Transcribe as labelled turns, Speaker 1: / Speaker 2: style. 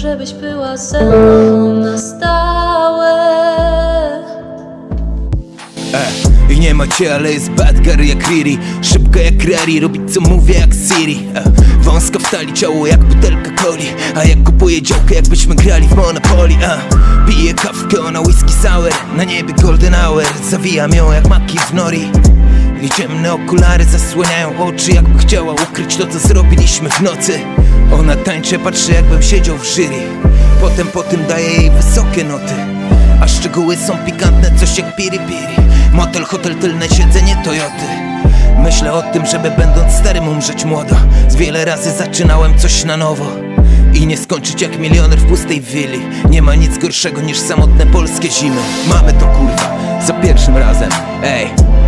Speaker 1: żebyś była ze mną na stałe.
Speaker 2: E, I nie ma cię, ale jest bad girl jak Riri. Szybka jak Rari, robić co mówię jak Siri. E, Wąska w talii, ciało jak butelka coli. A jak kupuję działkę, jakbyśmy grali w Monopoly. E, Piję kawkę, ona whisky sour. Na niebie golden hour, zawijam ją jak maki w nori ciemne okulary zasłaniają oczy Jakby chciała ukryć to co zrobiliśmy w nocy. Ona tańczy, patrzy jakbym siedział w jury. Potem po tym daje jej wysokie noty. A szczegóły są pikantne, coś jak piri piri Motel, hotel, tylne siedzenie Toyoty. Myślę o tym, żeby będąc starym umrzeć młodo. Z wiele razy zaczynałem coś na nowo. I nie skończyć jak milioner w pustej willi. Nie ma nic gorszego niż samotne polskie zimy. Mamy to kurwa, za pierwszym razem, ej